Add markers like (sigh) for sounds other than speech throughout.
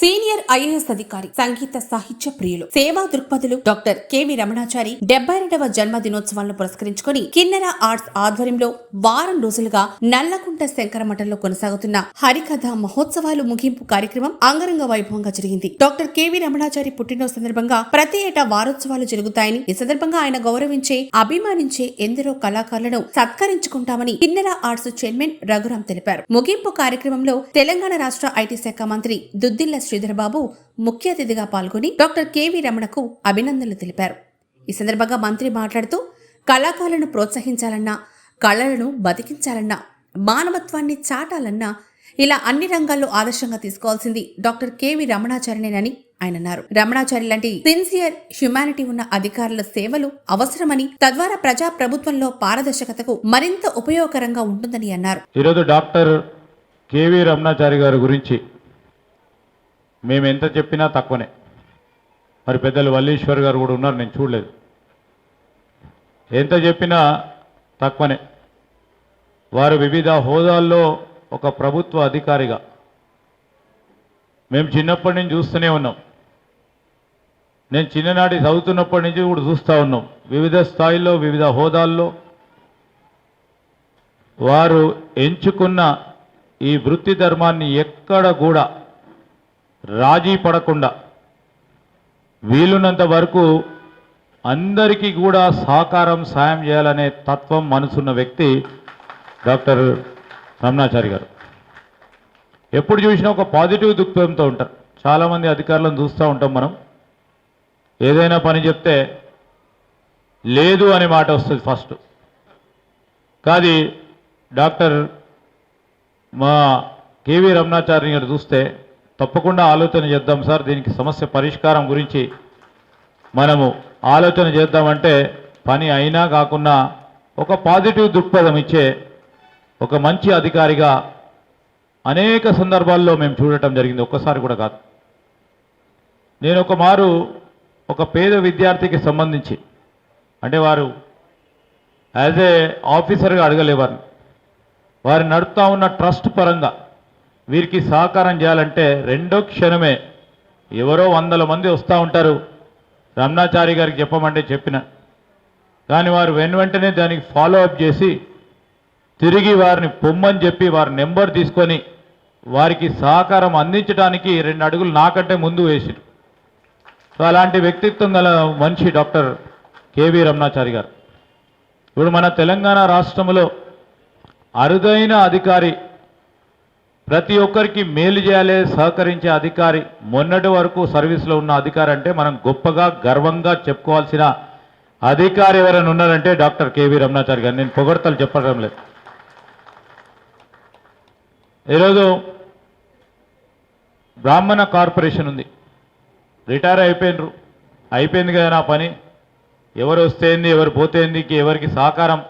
Senior IAS అధికారి సంగీత సాహిత్య ప్రియులు. సేవా దృక్పథులు డాక్టర్ కెవి రమణాచారి డెబ్బై రెండవ జన్మదినోత్సవాలను పురస్కరించుకొని కిన్నెర ఆర్ట్స్ ఆధ్వర్యంలో వారం రోజులుగా నల్లకుంట శంకర మఠంలో కొనసాగుతున్న హరికథ మహోత్సవాలు ముగింపు కార్యక్రమం అంగరంగ వైభవంగా జరిగింది. డాక్టర్ కెవి రమణాచారి పుట్టినరోజు సందర్భంగా ప్రతి ఏటా వారోత్సవాలు జరుగుతాయని ఈ సందర్భంగా ఆయన గౌరవించే అభిమానించే ఎందరో కళాకారులను సత్కరించుకుంటామని కిన్నెర ఆర్ట్స్ చైర్మన్ రఘురాం తెలిపారు. ముగింపు కార్యక్రమంలో తెలంగాణ రాష్ట్ర ఐటీ శాఖ మంత్రి దుద్దిల్ల శ్రీధర్ బాబు ముఖ్య అతిథిగా పాల్గొని డాక్టర్ కెవి రమణకు అభినందనలు తెలిపారు. ఈ సందర్భంగా మంత్రి మాట్లాడుతూ కళాకారులను ప్రోత్సహించాలన్నా కళలను బతికించాలన్నా మానవత్వాన్ని చాటాలన్నా ఇలా అన్ని రంగాల్లో ఆదర్శంగా తీసుకోవాల్సింది డాక్టర్ కెవి రమణాచార్యనేనని ఆయన అన్నారు. రమణాచారి లాంటి సిన్సియర్ హ్యుమానిటీ ఉన్న అధికారుల సేవలు అవసరమని తద్వారా ప్రజా ప్రభుత్వంలో పారదర్శకతకు మరింత ఉపయోగకరంగా ఉంటుందని అన్నారు. ఈరోజు డాక్టర్ కేవీ రమణాచారి గారి గురించి మేము ఎంత చెప్పినా తక్కువనే. మరి పెద్దలు వల్లీశ్వర్ గారు కూడా ఉన్నారు నేను చూడలేదు. ఎంత చెప్పినా తక్కువనే. వారు వివిధ హోదాల్లో ఒక ప్రభుత్వ అధికారిగా. మేము చిన్నప్పటి నుంచి చూస్తూనే ఉన్నాం. నేను చిన్ననాటి చదువుతున్నప్పటి నుంచి కూడా చూస్తూ ఉన్నాం. వివిధ స్థాయిలో వివిధ హోదాల్లో. వారు ఎంచుకున్న ఈ వృత్తి ధర్మాన్ని ఎక్కడ కూడా రాజీ పడకుండా వీలున్నంత వరకు అందరికీ కూడా సహకారం సాయం చేయాలనే తత్వం మనసున్న వ్యక్తి డాక్టర్ రమణాచారి గారు. ఎప్పుడు చూసినా ఒక పాజిటివ్ దృక్పథంతో ఉంటారు. చాలామంది అధికారులను చూస్తూ ఉంటాం మనం. ఏదైనా పని చెప్తే లేదు అనే మాట వస్తుంది ఫస్ట్. కాది డాక్టర్ మా కేవీ రమణాచార్య గారు చూస్తే తప్పకుండా ఆలోచన చేద్దాం సార్. దీనికి సమస్య పరిష్కారం గురించి మనము ఆలోచన చేద్దామంటే పని అయినా కాకుండా ఒక పాజిటివ్ దృక్పథం ఇచ్చే ఒక మంచి అధికారిగా అనేక సందర్భాల్లో మేము చూడటం జరిగింది. ఒక్కసారి కూడా కాదు. నేను ఒక మారు ఒక పేద విద్యార్థికి సంబంధించి అంటే వారు యాజ్ ఏ ఆఫీసర్గా అడగలేవారు. వారు నడుపుతా ఉన్న ట్రస్ట్ పరంగా వీరికి సహకారం చేయాలంటే రెండో క్షణమే ఎవరో వందల మంది వస్తూ ఉంటారు. రమణాచారి గారికి చెప్పమంటే చెప్పిన. కానీ వారు వెను వెంటనే దానికి ఫాలో అప్ చేసి తిరిగి వారిని పొమ్మని చెప్పి వారి నెంబర్ తీసుకొని వారికి సహకారం అందించడానికి రెండు అడుగులు నాకంటే ముందు వేసిరు. సో అలాంటి వ్యక్తిత్వం గల మనిషి డాక్టర్ కేవీ రమణాచారి గారు. ఇప్పుడు మన తెలంగాణ రాష్ట్రంలో అరుదైన అధికారి ప్రతి ఒక్కరికి మేలు చేయాలి సహకరించే అధికారి. మొన్నటి వరకు సర్వీస్లో ఉన్న అధికారి అంటే మనం గొప్పగా గర్వంగా చెప్పుకోవాల్సిన అధికారి ఎవరైనా ఉన్నారంటే డాక్టర్ కేవీ రమణాచారి గారు. నేను పొగడతలు చెప్పడం లేదు. ఈరోజు బ్రాహ్మణ కార్పొరేషన్ ఉంది. రిటైర్ అయిపోయినరు. అయిపోయింది కదా నా పని. ఎవరు వస్తేంది ఎవరు పోతేంది ఎవరికి సహకారం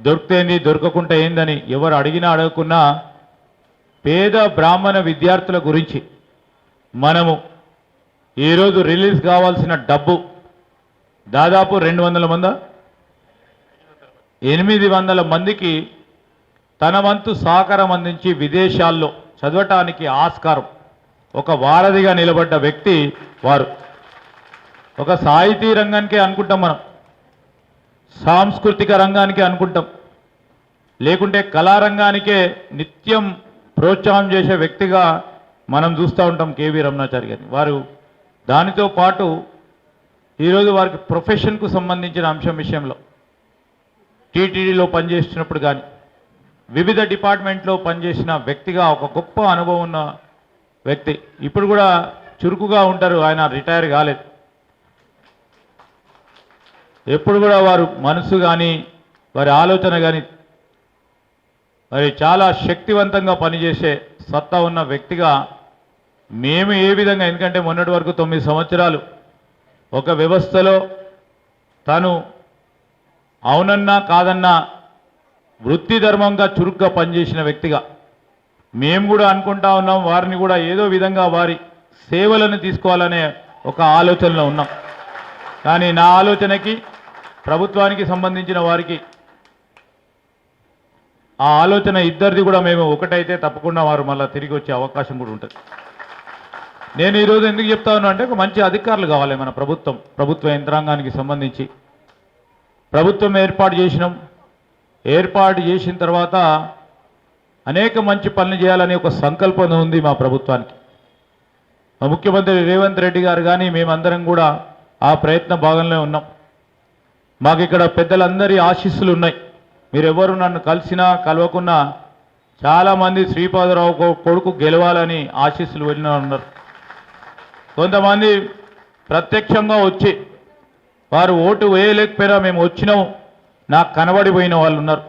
దొరికితేంది దొరకకుండా ఏందని ఎవరు అడిగినా అడగకున్నా పేద బ్రాహ్మణ విద్యార్థుల గురించి మనము ఈరోజు రిలీజ్ కావాల్సిన డబ్బు దాదాపు రెండు వందల మంద? ఎనిమిది వందల మందికి తన వంతు సహకారం అందించి విదేశాల్లో చదవటానికి ఆస్కారం. ఒక వారధిగా నిలబడ్డ వ్యక్తి వారు. ఒక సాహితీ రంగానికే అనుకుంటాం మనం. సాంస్కృతిక రంగానికి అనుకుంటాం. లేకుంటే కళారంగానికే నిత్యం ప్రోత్సాహం చేసే వ్యక్తిగా మనం చూస్తూ ఉంటాం కేవీ రమణాచారి గారిని. వారు దానితో పాటు ఈరోజు వారికి ప్రొఫెషన్కు సంబంధించిన అంశం విషయంలో టీటీడీలో పనిచేస్తున్నప్పుడు కానీ వివిధ డిపార్ట్మెంట్లో పనిచేసిన వ్యక్తిగా ఒక గొప్ప అనుభవం ఉన్న వ్యక్తి. ఇప్పుడు కూడా చురుకుగా ఉంటారు ఆయన రిటైర్ కాలేదు. ఎప్పుడు కూడా వారు మనసు కానీ వారి ఆలోచన కానీ మరి చాలా శక్తివంతంగా పనిచేసే సత్తా ఉన్న వ్యక్తిగా మేము ఏ విధంగా ఎందుకంటే మొన్నటి వరకు తొమ్మిది సంవత్సరాలు ఒక వ్యవస్థలో తను అవునన్నా కాదన్నా వృత్తి ధర్మంగా చురుగ్గా పనిచేసిన వ్యక్తిగా. మేము కూడా అనుకుంటా ఉన్నాం వారిని కూడా ఏదో విధంగా వారి సేవలను తీసుకోవాలనే ఒక ఆలోచనలో ఉన్నాం. కానీ నా ఆలోచనకి ప్రభుత్వానికి సంబంధించిన వారికి ఆ ఆలోచన ఇద్దరిది కూడా మేము ఒకటైతే తప్పకుండా వారు మళ్ళీ తిరిగి వచ్చే అవకాశం కూడా ఉంటుంది. నేను ఈరోజు ఎందుకు చెప్తా ఉన్నా అంటే ఒక మంచి అధికారులు కావాలి మన ప్రభుత్వం ప్రభుత్వ యంత్రాంగానికి సంబంధించి. ప్రభుత్వం ఏర్పాటు చేసినాం. ఏర్పాటు చేసిన తర్వాత అనేక మంచి పనులు చేయాలనే ఒక సంకల్పం ఉంది మా ప్రభుత్వానికి. మా ముఖ్యమంత్రి రేవంత్ రెడ్డి గారు కానీ మేమందరం కూడా ఆ ప్రయత్న భాగంలో ఉన్నాం. మాకు ఇక్కడ పెద్దలందరి ఆశీస్సులు ఉన్నాయి. మీరెవరు నన్ను కలిసినా కలవకున్నా చాలామంది శ్రీపాదరావు కొడుకు గెలవాలని ఆశీస్సులు వెళ్ళిన ఉన్నారు. కొంతమంది ప్రత్యక్షంగా వచ్చి వారు ఓటు వేయలేకపోయినా మేము వచ్చినాం. నాకు కనబడిపోయిన వాళ్ళు ఉన్నారు.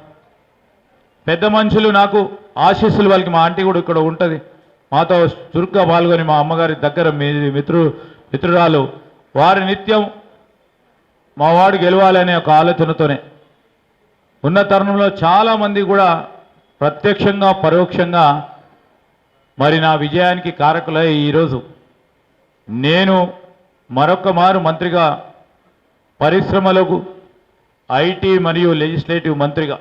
పెద్ద మనుషులు నాకు ఆశీస్సులు వాళ్ళకి మా ఆంటీ కూడా ఇక్కడ ఉంటుంది. మాతో చురుగ్గా పాల్గొని మా అమ్మగారి దగ్గర మీ మిత్రు మిత్రురాలు. వారి నిత్యం మా వాడు గెలవాలనే ఒక ఆలోచనతోనే ఉన్న తరుణంలో చాలామంది కూడా ప్రత్యక్షంగా పరోక్షంగా మరి నా విజయానికి కారకులై ఈరోజు నేను మరొక మారు మంత్రిగా పరిశ్రమలకు ఐటీ మరియు లెజిస్లేటివ్ మంత్రిగా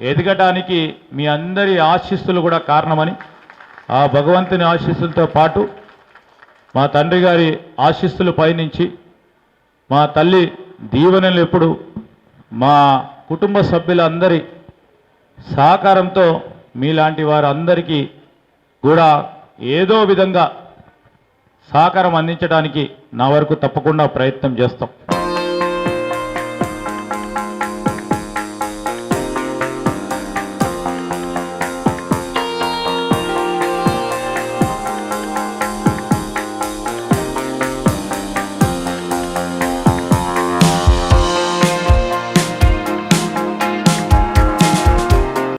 ఎదగటానికి మీ అందరి ఆశీస్సులు కూడా కారణమని ఆ భగవంతుని ఆశీస్సులతో పాటు మా తండ్రి గారి ఆశీస్సులు పయనించి మా తల్లి దీవెనలు ఎప్పుడు మా కుటుంబ సభ్యులందరి సహకారంతో మీలాంటి వారందరికీ కూడా ఏదో విధంగా సహకారం అందించడానికి నా వరకు తప్పకుండా ప్రయత్నం చేస్తాం.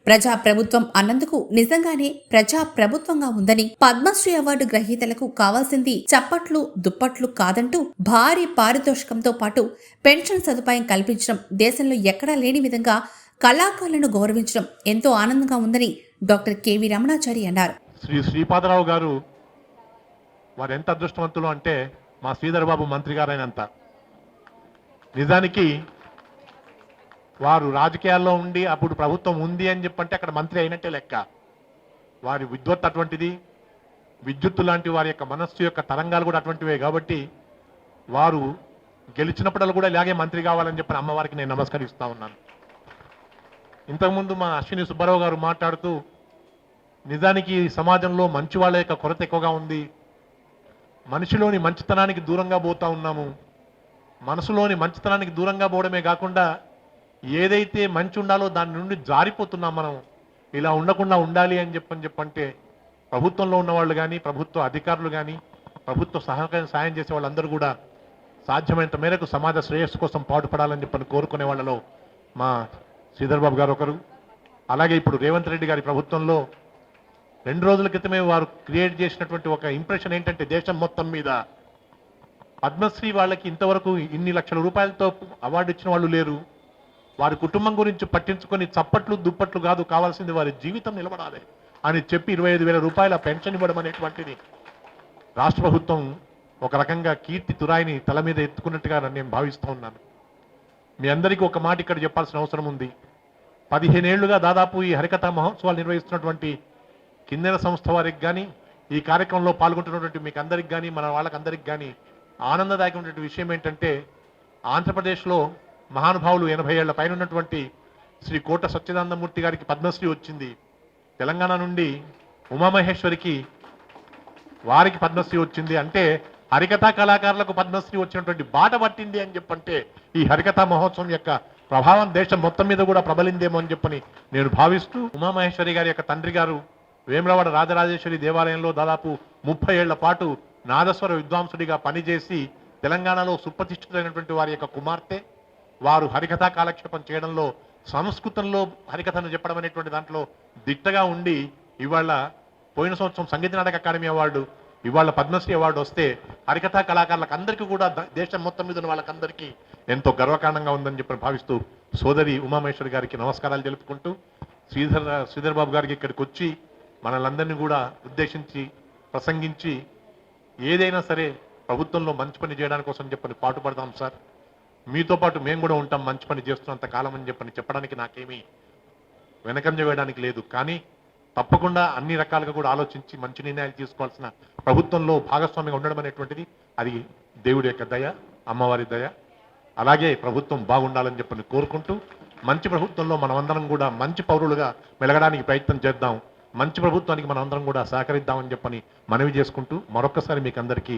ప్రజా ప్రభుత్వం అన్నందుకు నిజంగానే ప్రజా ప్రభుత్వంగా ఉందని పద్మశ్రీ అవార్డు గ్రహీతలకు కావాల్సింది చప్పట్లు దుప్పట్లు కాదంటూ భారీ పారితోషికంతో పాటు పెన్షన్ సదుపాయం కల్పించడం దేశంలో ఎక్కడా లేని విధంగా కళాకారులను గౌరవించడం ఎంతో ఆనందంగా ఉందని డాక్టర్ కెవి రమణాచారి అన్నారు. శ్రీ శ్రీపాదరావు గారు వారు ఎంత అదృష్టవంతులు అంటే మా శ్రీధర్ బాబు మంత్రి గారైనంత. నిజానికి వారు రాజకీయాల్లో ఉండి అప్పుడు ప్రభుత్వం ఉంది అని చెప్పంటే అక్కడ మంత్రి అయినట్టే లెక్క. వారి విద్వత్ అటువంటిది విద్యుత్తు లాంటి వారి యొక్క మనస్సు యొక్క తరంగాలు కూడా అటువంటివే కాబట్టి వారు గెలిచినప్పుడల్లా కూడా ఇలాగే మంత్రి కావాలని చెప్పిన అమ్మవారికి నేను నమస్కరిస్తూ ఉన్నాను. ఇంతకుముందు మా అశ్విని సుబ్బారావు గారు మాట్లాడుతూ నిజానికి సమాజంలో మంచి వాళ్ళ యొక్క కొరత ఎక్కువగా ఉంది. మనిషిలోని మంచితనానికి దూరంగా పోతా ఉన్నాము. మనసులోని మంచితనానికి దూరంగా పోవడమే కాకుండా ఏదైతే మంచి ఉండాలో దాని నుండి జారిపోతున్నాం మనం. ఇలా ఉండకుండా ఉండాలి అని చెప్పని చెప్పంటే ప్రభుత్వంలో ఉన్న వాళ్ళు కానీ ప్రభుత్వ అధికారులు కానీ ప్రభుత్వ సహకారం సాయం చేసే వాళ్ళందరూ కూడా సాధ్యమైనంత మేరకు సమాజ శ్రేయస్సు కోసం పాటుపడాలని చెప్పని కోరుకునే వాళ్ళలో మా శ్రీధర్బాబు గారు ఒకరు. అలాగే ఇప్పుడు రేవంత్ రెడ్డి గారి ప్రభుత్వంలో రెండు రోజుల క్రితమే వారు క్రియేట్ చేసినటువంటి ఒక ఇంప్రెషన్ ఏంటంటే దేశం మొత్తం మీద. పద్మశ్రీ వాళ్ళకి ఇంతవరకు ఇన్ని లక్షల రూపాయలతో అవార్డు ఇచ్చిన వాళ్ళు లేరు. వారి కుటుంబం గురించి పట్టించుకొని చప్పట్లు దుప్పట్లు కాదు కావాల్సింది వారి జీవితం నిలబడాలి అని చెప్పి ఇరవై ఐదు వేల రూపాయల పెన్షన్ ఇవ్వడం అనేటువంటిది. రాష్ట్ర ప్రభుత్వం ఒక రకంగా కీర్తి తురాయిని తల మీద ఎత్తుకున్నట్టుగా నేను భావిస్తూ ఉన్నాను. మీ అందరికీ ఒక మాట ఇక్కడ చెప్పాల్సిన అవసరం ఉంది. పదిహేనేళ్ళుగా దాదాపు ఈ హరికథా మహోత్సవాలు నిర్వహిస్తున్నటువంటి కిన్నెర సంస్థ వారికి కానీ ఈ కార్యక్రమంలో పాల్గొంటున్నటువంటి మీకు అందరికి కానీ మన వాళ్ళకందరికి కానీ ఆనందదాయకమైనటువంటి విషయం ఏంటంటే ఆంధ్రప్రదేశ్లో మహానుభావులు ఎనభై ఏళ్ళ పైన ఉన్నటువంటి శ్రీ కోట సత్యదానందమూర్తి గారికి పద్మశ్రీ వచ్చింది. తెలంగాణ నుండి ఉమామహేశ్వరికి వారికి పద్మశ్రీ వచ్చింది. అంటే హరికథా కళాకారులకు పద్మశ్రీ వచ్చినటువంటి బాట పట్టింది అని చెప్పంటే ఈ హరికథా మహోత్సవం యొక్క ప్రభావం దేశం మొత్తం మీద కూడా ప్రబలిందేమో అని చెప్పని నేను భావిస్తూ ఉమామహేశ్వరి గారి యొక్క తండ్రి గారు వేములవాడ రాజరాజేశ్వరి దేవాలయంలో దాదాపు ముప్పై ఏళ్ళ పాటు నాదస్వర విద్వాంసుడిగా పనిచేసి తెలంగాణలో సుప్రతిష్ఠితమైనటువంటి వారి యొక్క కుమార్తె వారు హరికథా కాలక్షేపం చేయడంలో సంస్కృతంలో హరికథను చెప్పడం అనేటువంటి దాంట్లో దిట్టగా ఉండి ఇవాళ పోయిన సంవత్సరం సంగీత నాటక అకాడమీ అవార్డు ఇవాళ పద్మశ్రీ అవార్డు వస్తే హరికథా కళాకారులకు అందరికీ కూడా దేశం మొత్తం మీద ఉన్న వాళ్ళకందరికీ ఎంతో గర్వకారణంగా ఉందని చెప్పి భావిస్తూ సోదరి ఉమామేశ్వరి గారికి నమస్కారాలు తెలుపుకుంటూ శ్రీధర్ శ్రీధర్ బాబు గారికి ఇక్కడికి వచ్చి మనలందరినీ కూడా ఉద్దేశించి ప్రసంగించి ఏదైనా సరే ప్రభుత్వంలో మంచి పని చేయడానికి కోసం చెప్పని పాటుపడదాం సార్. మీతో పాటు మేము కూడా ఉంటాం మంచి పని చేస్తున్నంత కాలం అని చెప్పని చెప్పడానికి నాకేమీ వెనకంజ వేయడానికి లేదు. కానీ తప్పకుండా అన్ని రకాలుగా కూడా ఆలోచించి మంచి నిర్ణయాలు తీసుకోవాల్సిన ప్రభుత్వంలో భాగస్వామిగా ఉండడం అనేటువంటిది అది దేవుడి యొక్క దయ అమ్మవారి దయ. అలాగే ప్రభుత్వం బాగుండాలని చెప్పని కోరుకుంటూ మంచి ప్రభుత్వంలో మనమందరం కూడా మంచి పౌరులుగా మెలగడానికి ప్రయత్నం చేద్దాం. మంచి ప్రభుత్వానికి మనమందరం కూడా సహకరిద్దామని చెప్పని మనవి చేసుకుంటూ మరొక్కసారి మీకు అందరికీ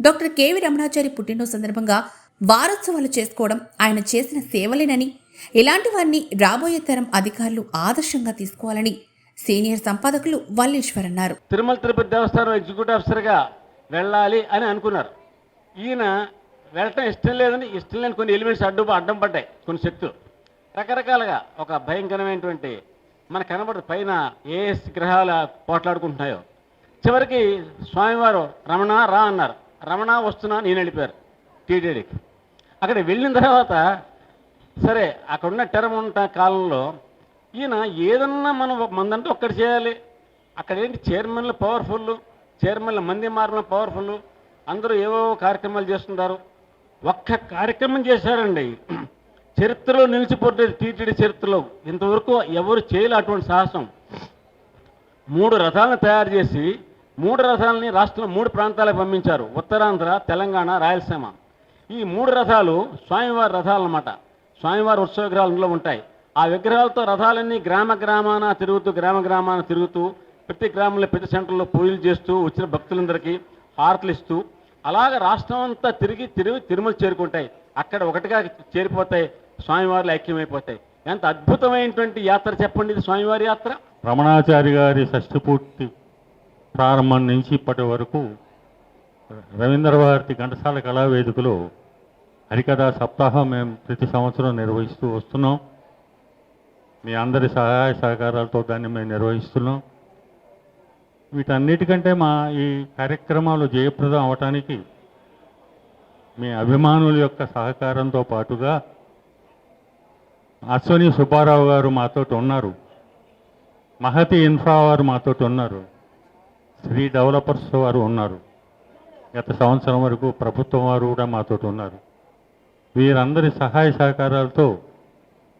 డాక్టర్ కేవి రమణాచారి పుట్టినరోజు సందర్భంగా వారోత్సవాలు చేసుకోవడం ఆయన చేసిన సేవలేనని ఇలాంటి వారిని రాబోయే తరం అధికారులు ఆదర్శంగా తీసుకోవాలని సీనియర్ సంపాదకులు వల్లేశ్వర్ అన్నారు. తిరుమల తిరుపతి దేవస్థానం ఎగ్జిక్యూటివ్ ఆఫీసర్గా వెళ్ళాలి అని అనుకున్నారు. ఈయన వెళ్ళటం ఇష్టం లేదని ఇష్టం లేని కొన్ని ఎలిమెంట్స్ అడ్డు అడ్డం పడ్డాయి కొన్ని శక్తులు. రకరకాలుగా ఒక భయంకరమైనటువంటి మన కనబడదు పైన ఏ గ్రహాల పోట్లాడుకుంటున్నాయో. చివరికి స్వామివారు రమణ రా అన్నారు. రమణ వస్తున్నా నేను వెళ్ళిపోయారు. టీటీడీకి అక్కడ వెళ్ళిన తర్వాత సరే అక్కడ ఉన్న టెరం ఉన్న కాలంలో ఈయన ఏదన్నా మనం మందంటే ఒక్కటి చేయాలి. అక్కడ ఏంటి? చైర్మన్లు పవర్ఫుల్ చైర్మన్ల మంది మారిన పవర్ఫుల్ అందరూ ఏవో కార్యక్రమాలు చేస్తుంటారు. ఒక్క కార్యక్రమం చేశారండి. చరిత్రలో నిలిచిపోతుంది టీటీడీ చరిత్రలో. ఇంతవరకు ఎవరు చేయలే అటువంటి సాహసం. మూడు రథాలను తయారు చేసి మూడు రథాలని రాష్ట్రంలో మూడు ప్రాంతాలకు పంపించారు. ఉత్తరాంధ్ర తెలంగాణ రాయలసీమ. ఈ మూడు రథాలు స్వామివారి రథాలు అన్నమాట స్వామివారి ఉత్సవ విగ్రహాలు ఉంటాయి. ఆ విగ్రహాలతో రథాలన్నీ గ్రామ గ్రామాన తిరుగుతూ గ్రామ గ్రామాన తిరుగుతూ ప్రతి గ్రామంలో ప్రతి సెంటర్లో పూజలు చేస్తూ వచ్చిన భక్తులందరికీ హారతలు ఇస్తూ అలాగ రాష్ట్రం అంతా తిరిగి తిరిగి తిరుమల చేరుకుంటాయి. అక్కడ ఒకటిగా చేరిపోతాయి. స్వామివారులు ఐక్యమైపోతాయి. ఎంత అద్భుతమైనటువంటి యాత్ర చెప్పండి. ఇది స్వామివారి యాత్ర. రమణాచారి గారి షష్ఠపూర్తి ప్రారంభం నుంచి ఇప్పటి వరకు రవీంద్ర భారతి ఘంటసాల కళావేదికలో హరికథా సప్తాహం మేము ప్రతి సంవత్సరం నిర్వహిస్తూ వస్తున్నాం. మీ అందరి సహాయ సహకారాలతో దాన్ని మేము నిర్వహిస్తున్నాం. వీటన్నిటికంటే మా ఈ కార్యక్రమాలు జయప్రదం అవటానికి మీ అభిమానుల యొక్క సహకారంతో పాటుగా అశ్వని సుబ్బారావు గారు మాతోటి ఉన్నారు. మహతి ఇన్ఫ్రా వారు మాతోటి ఉన్నారు. శ్రీ డెవలపర్స్ వారు ఉన్నారు. గత సంవత్సరం వరకు ప్రభుత్వం వారు కూడా మాతోటి ఉన్నారు. వీరందరి సహాయ సహకారాలతో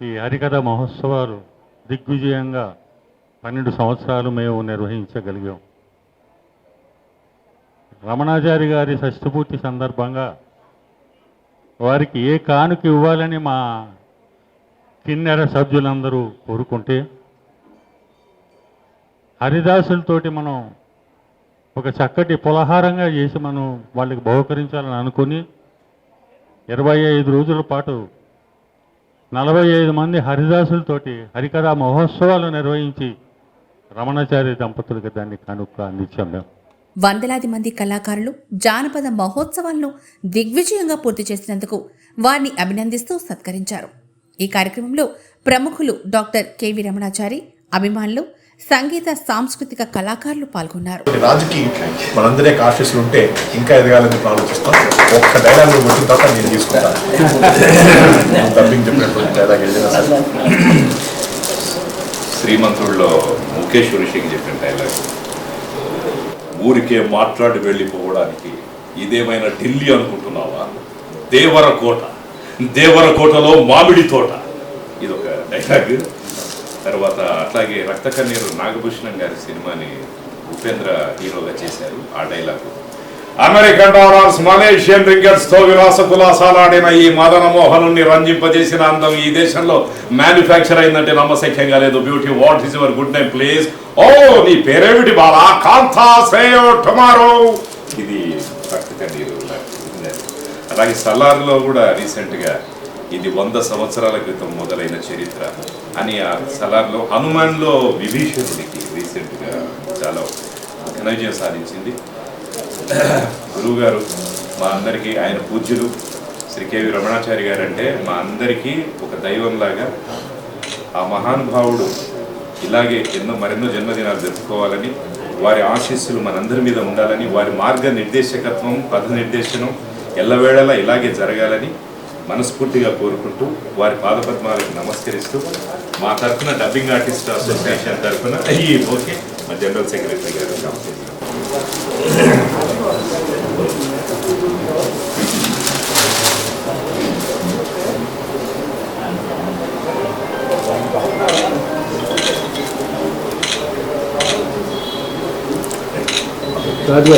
ఈ హరికథ మహోత్సవాలు దిగ్విజయంగా పన్నెండు సంవత్సరాలు మేము నిర్వహించగలిగాం. రమణాచారి గారి షష్ఠపూర్తి సందర్భంగా వారికి ఏ కానుక ఇవ్వాలని మా కిన్నెర సభ్యులందరూ కోరుకుంటే హరిదాసులతోటి మనం ఒక చక్కటి పులహారంగా చేసి మనం వాళ్ళకి బహుకరించాలని అనుకుని ఇరవై ఐదు రోజుల పాటు నలభై ఐదు మంది హరిదాసులతోటి హరికథా మహోత్సవాలు నిర్వహించి రమణాచారి దంపతులకు దాన్ని కనుక్క అందించాం మేము. వందలాది మంది కళాకారులు జానపద మహోత్సవాలను దిగ్విజయంగా పూర్తి చేసినందుకు వారిని అభినందిస్తూ సత్కరించారు. ఈ కార్యక్రమంలో ప్రముఖులు డాక్టర్ కెవి రమణాచారి అభిమానులు సంగీత సాంస్కృతిక కళాకారులు పాల్గొన్నారు. రాజుకి మనందరే కాన్షియస్లు ఉంటే ఇంకా ఎదగాలని ఆలోచిస్తాం ఒక్క డైలాగ్ వచ్చిన తర్వాత నేను తీసుకుంటాను. (laughs) డైలాగ్ శ్రీమంతుల్లో ముఖేష్ ఋషికి చెప్పిన డైలాగ్ ఊరికే మాట్లాడి వెళ్ళిపోవడానికి ఇదేమైనా ఢిల్లీ అనుకుంటున్నావా? దేవర కోట దేవర కోటలో మామిడి తోట. ఇది ఒక డైలాగ్ తర్వాత అట్లాగే రక్త కన్నీరు నాగభూషణం గారి సినిమాని ఉపేంద్ర హీరోగా చేశారు ఆ డైలాగ్. అమెరికన్ డాలర్స్ మలేషియన్ రింగర్స్తో విలాస కులాసాలాడిన ఈ మదన మోహనుని రంజింపజేసిన అందం ఈ దేశంలో మ్యానుఫ్యాక్చర్ అయిందంటే నమ్మశక్యంగా లేదు. Beauty what is your good name please ఓ నీ పేరేమిటి బాలా? కాంతా సేయో టుమారో. ఇది రక్త కన్నీరు అలాగే సలార్లో కూడా రీసెంట్గా ఇది వంద సంవత్సరాల క్రితం మొదలైన చరిత్ర. అని ఆ సలార్లో హనుమాన్లో విభీషణుడికి రీసెంట్గా చాలా ఘన విజయం సాధించింది. గురువుగారు మా అందరికీ ఆయన పూజ్యులు శ్రీ కేవి రమణాచారి గారు అంటే మా అందరికీ ఒక దైవంలాగా ఆ మహానుభావుడు ఇలాగే ఎన్నో మరెన్నో జన్మదినాలు జరుపుకోవాలని వారి ఆశీస్సులు మనందరి మీద ఉండాలని వారి మార్గ నిర్దేశకత్వం పథ నిర్దేశనం ఎల్లవేళలా ఇలాగే జరగాలని మనస్ఫూర్తిగా కోరుకుంటూ వారి పాదపద్మాలకు నమస్కరిస్తూ మా తరఫున డబ్బింగ్ ఆర్టిస్ట్ అసోసియేషన్ తరఫున ఈ ఓకే మా జనరల్ సెక్రటరీ గారు రాజు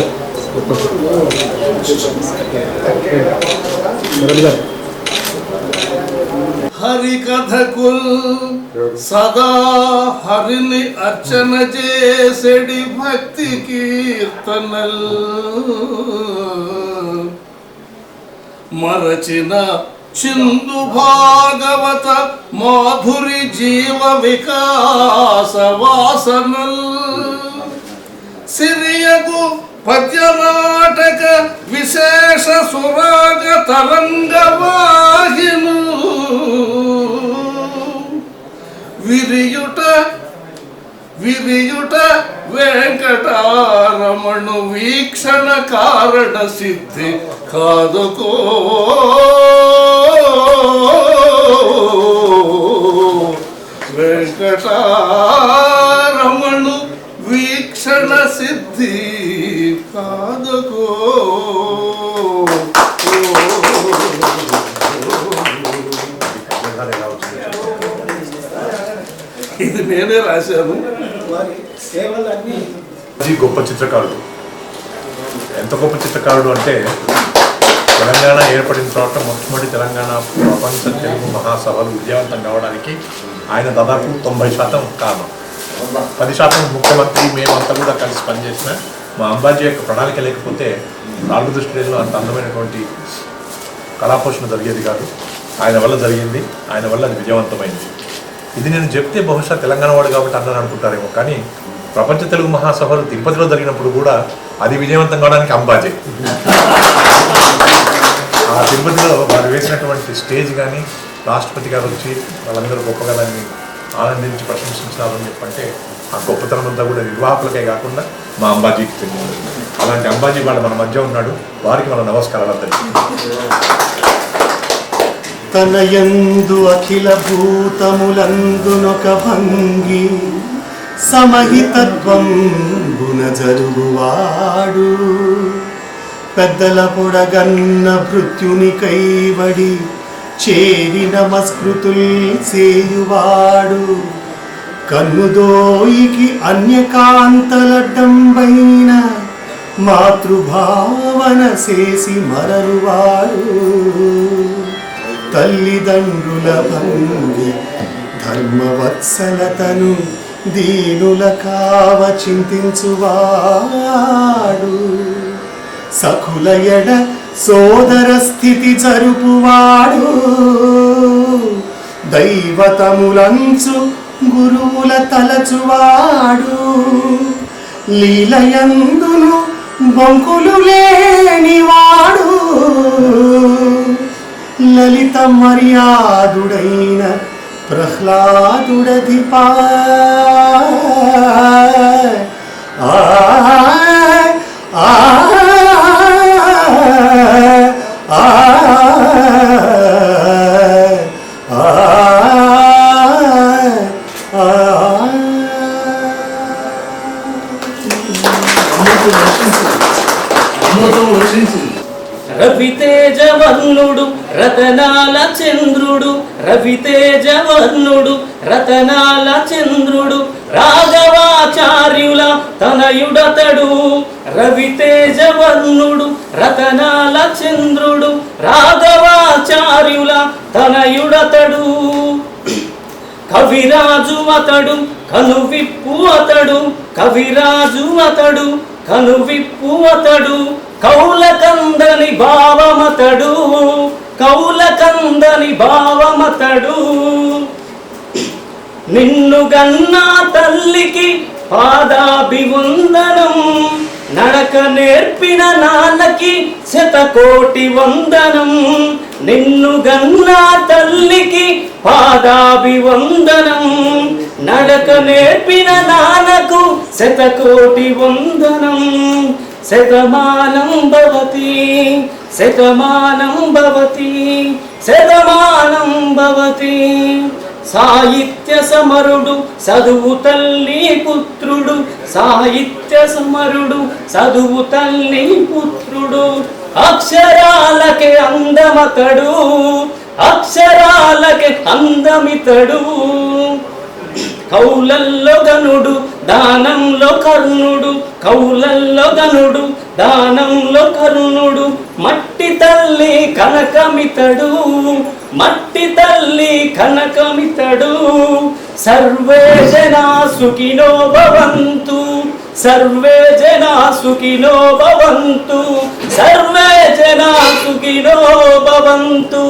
గారు గారు హరికథకు సదా హరిని అర్చన చేసెడి భక్తి కీర్తనల్. మరచిన చిందు భాగవత మాధురి జీవ వికాస వాసనల్. సిరియకు పద్యనాటక విశేష సురాగ తరంగవాహిను. విరియుట విరియుట వెంకటారమణు వీక్షణ కారణ సిద్ధి కాదుకో. వెంకటారమణు వీక్షణ సిద్ధి కాదుకో. ఇది నేనే రాశాను. ఇది గొప్ప చిత్రకారుడు. ఎంత గొప్ప చిత్రకారుడు అంటే తెలంగాణ ఏర్పడిన తర్వాత మొట్టమొదటి తెలంగాణ ప్రపంచ తెలుగు మహాసభలు విజయవంతం కావడానికి ఆయన దాదాపు తొంభై శాతం కారణం. పది శాతం ముఖ్యమంత్రి మేమంతా కూడా కలిసి పనిచేసిన మా అంబాజీ యొక్క ప్రణాళిక లేకపోతే నాలుగు దృష్టిలో అంత అందమైనటువంటి కళాపోషణ జరిగేది కాదు. ఆయన వల్ల జరిగింది. ఆయన వల్ల అది విజయవంతమైంది. ఇది నేను చెప్తే బహుశా తెలంగాణ వాడు కాబట్టి అందరూ అనుకుంటారేమో కానీ ప్రపంచ తెలుగు మహాసభలు తిరుపతిలో జరిగినప్పుడు కూడా అది విజయవంతం కావడానికి అంబాజీ. ఆ తిరుపతిలో వారు వేసినటువంటి స్టేజ్ కానీ రాష్ట్రపతి గారు వచ్చి వాళ్ళందరూ గొప్పగా దాన్ని ఆనందించి ప్రశంసించాలని చెప్పంటే ఆ గొప్పతనం అంతా కూడా నిర్వాహకులకే కాకుండా మా అంబాజీకి చెందింది అలాంటి అంబాజీ వాళ్ళ మన మధ్య ఉన్నాడు. వారికి మన నమస్కారాలు అందరికీ. తనయందు అఖిల భూతములందునొక భంగి సమహితత్వం గుణ జరుగువాడు. పెద్దల పొడగన్న భృత్యుని కైవడి చేరి నమస్కృతుల్ చేయువాడు. కన్నుదోయికి అన్యకాంతలడ్డంబైన మాతృభావన చేసి మరరువాడు. తల్లిదండ్రుల భంగి ధర్మవత్సలతను దీనుల కావ చింతించువాడు. సఖుల ఎడ సోదర స్థితి జరుపువాడు. దైవతములంచు గురువుల తలచువాడు. లీలయందును బొంకులు లేనివాడు. లలిత మర్యాదుడైన ప్రహ్లాదుడధిపా ఆ ఆ. రవితేజవర్ణుడు రతనాల చంద్రుడు రవితేజవర్ణుడు రతనాల చంద్రుడు రాఘవాచార్యుల తనయుడతడు. రవితేజవర్ణుడు రతనాల చంద్రుడు రాఘవాచార్యుల తనయుడతడు. కవిరాజు అతడు కనువిప్పు అతడు కవిరాజు అతడు కనువిప్పు అతడు కౌలకందని భావమతడు కౌలకందని భావమతడు. నిన్ను గన్నా తల్లికి పాదాభివందనం నడక నేర్పిన నాన్నకి శతకోటి వందనం నిన్ను గన్నా తల్లికి పాదాభివందనం. నడక నేర్పిన నాన్నకు శతకోటి వందనం. శతమానం భవతి శతమానం భవతి శతమానం భవతి. సాహిత్య సమరుడు చదువు తల్లి పుత్రుడు. సాహిత్య సమరుడు చదువు తల్లి పుత్రుడు. అక్షరాలకే అందమతడు. అక్షరాలకే అందమితడు. కౌలల్లో గనుడు దానంలో కర్ణుడు. కౌలల్లో గనుడు దానంలో కర్ణుడు. మట్టి తల్లి కనకమితడు మట్టి తల్లి కనకమితడు. సర్వే జనా సుఖినో భవంతు సర్వే జనా సుఖినో భవంతు సర్వే జనా సుఖినో భవంతు.